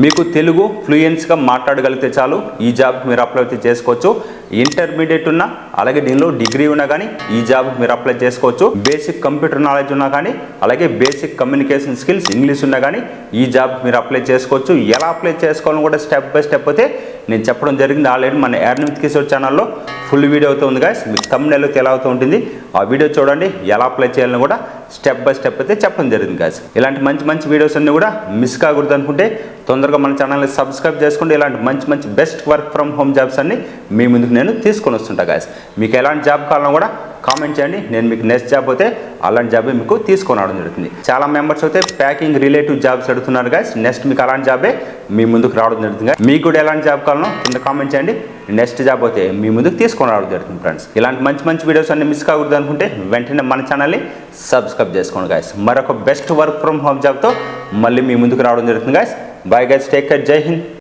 మీకు తెలుగు ఫ్లూయెన్స్గా మాట్లాడగలిగితే చాలు ఈ జాబ్ మీరు అప్లై అయితే చేసుకోవచ్చు. ఇంటర్మీడియట్ ఉన్నా అలాగే దీనిలో డిగ్రీ ఉన్నా కానీ ఈ జాబ్ మీరు అప్లై చేసుకోవచ్చు. బేసిక్ కంప్యూటర్ నాలెడ్జ్ ఉన్నా కానీ అలాగే బేసిక్ కమ్యూనికేషన్ స్కిల్స్ ఇంగ్లీష్ ఉన్నా కానీ ఈ జాబ్ మీరు అప్లై చేసుకోవచ్చు. ఎలా అప్లై చేసుకోవాలని కూడా స్టెప్ బై స్టెప్ అయితే నేను చెప్పడం జరిగింది ఆల్రెడీ మన ఎర్న్ కిషోర్ ఛానల్లో ఫుల్ వీడియో అవుతుంది కానీ గాయస్ మీకు తమ్ముళ్ళు ఎలా అవుతూ ఉంటుంది ఆ వీడియో చూడండి ఎలా అప్లై చేయాలని కూడా స్టెప్ బై స్టెప్ అయితే చెప్పడం జరిగింది గాయస్ ఇలాంటి మంచి మంచి వీడియోస్ అన్ని కూడా మిస్ కాకూడదు అనుకుంటే తొందరగా మన ఛానల్ని సబ్స్క్రైబ్ చేసుకోండి. ఇలాంటి మంచి మంచి best work from home jobs అన్ని మీ ముందుకు నేను తీసుకొని వస్తుంటా గాయస్ మీకు ఎలాంటి జాబ్ కావాలన్నా కూడా కామెంట్ చేయండి. నేను మీకు నెక్స్ట్ జాబ్ అయితే అలాంటి జాబే మీకు తీసుకొని రావడం జరుగుతుంది. చాలా మెంబర్స్ అయితే ప్యాకింగ్ రిలేటివ్ జాబ్స్ అడుగుతున్నారు గాయస్ నెక్స్ట్ మీకు అలాంటి జాబే మీ ముందుకు రావడం జరుగుతుంది మీకు కూడా ఎలాంటి జాబ్ కావాలనో కింద కామెంట్ చేయండి. నెక్స్ట్ జాబ్ అయితే మీ ముందుకు తీసుకొని రావడం జరుగుతుంది ఫ్రెండ్స్ ఇలాంటి మంచి మంచి వీడియోస్ అన్ని మిస్ కాకూడదు అనుకుంటే వెంటనే మన ఛానల్ని సబ్స్క్రైబ్ చేసుకోండి గాయస్ మరొక బెస్ట్ వర్క్ ఫ్రమ్ హోమ్ జాబ్తో మళ్ళీ మీ ముందుకు రావడం జరుగుతుంది guys bye guys take care జై హింద్